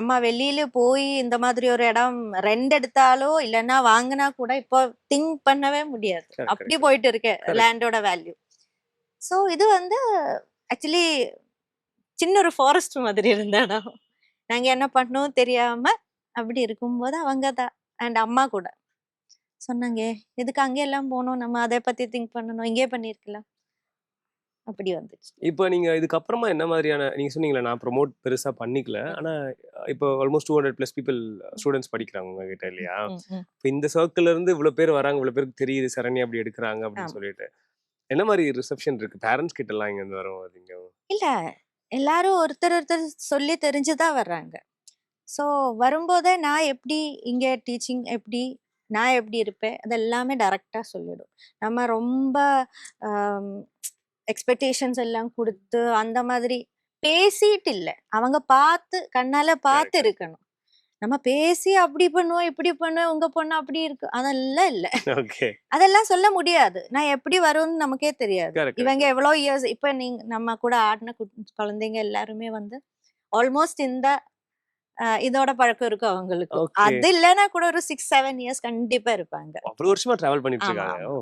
நம்ம வெளியில போய் இந்த மாதிரி ஒரு இடம் ரெண்ட் எடுத்தாலோ இல்லைன்னா வாங்கினா கூட இப்போ திங்க் பண்ணவே முடியாது. அப்படி போயிட்டு இருக்கு. லேண்டோட வேல்யூ ஸோ இது வந்து ஆக்சுவலி சின்ன ஒரு ஃபாரஸ்ட் மாதிரி இருந்த இடம் நாங்க என்ன பண்ணோம் தெரியாம அப்படி இருக்கும்போது அவங்க தான் அண்ட் அம்மா கூட சொன்னாங்க எதுக்கு அங்கே எல்லாம் போகணும் நம்ம அதை பத்தி திங்க் பண்ணணும் இங்கே பண்ணிருக்கலாம் அப்படி வந்துச்சு. இப்போ நீங்க இதுக்கப்புறமா என்ன மாதிரியான நீங்க சொன்னீங்களே நான் ப்ரோமோட் பெருசா பண்ணிக்கல. ஆனா இப்போ almost two hundred plus people students படிக்கிறாங்க உங்ககிட்ட இல்லையா. இப்போ இந்த சர்க்கிள்ல இருந்து இவ்வளவு பேர் வராங்க இவ்வளவு பேருக்கு தெரியுது சரண்யா அப்படி எடுக்கிறாங்க அப்படின்னு. சொல்லிட்டு. என்ன மாதிரி ரிசப்ஷன் இருக்கு? பேரண்ட்ஸ் கிட்ட எல்லாம் இங்க இருந்து வரும் நீங்க இல்ல எல்லாரும் ஒருத்தர் ஒருத்தர் சொல்லி தெரிஞ்சுதான் வர்றாங்க. ஸோ வரும்போதே நான் எப்படி இங்க டீச்சிங் எப்படி நான் எப்படி இருப்பேன் அது எல்லாமே சொல்லிடும். நம்ம ரொம்ப எக்ஸ்பெக்டேஷன்ஸ் எல்லாம் கொடுத்து அந்த மாதிரி பேசிட்டு இல்லை அவங்க பார்த்து கண்ணால பார்த்து. இருக்கணும் நம்ம பேசி அப்படி பண்ணுவோம் இப்படி பண்ணுவோம் உங்க பொண்ணு அப்படி இருக்கு. அதெல்லாம் இல்ல. அதெல்லாம் சொல்ல முடியாது. நான் எப்படி வரும்னு நமக்கே தெரியாது. இவங்க எவ்வளோ இயர்ஸ் இப்ப நீங்க நம்ம கூட ஆடின குழந்தைங்க எல்லாருமே வந்து ஆல்மோஸ்ட் இந்த இதோட பழக்கம் இருக்கும் அவங்களுக்கு. அது இல்லைன்னா கூட ஒரு சிக்ஸ் செவன் இயர்ஸ் கண்டிப்பா இருப்பாங்க. அவ்வளவு வருஷமா டிராவல் பண்ணிட்டு ஆமா, இருக்காங்க. ஆமா. ஓ.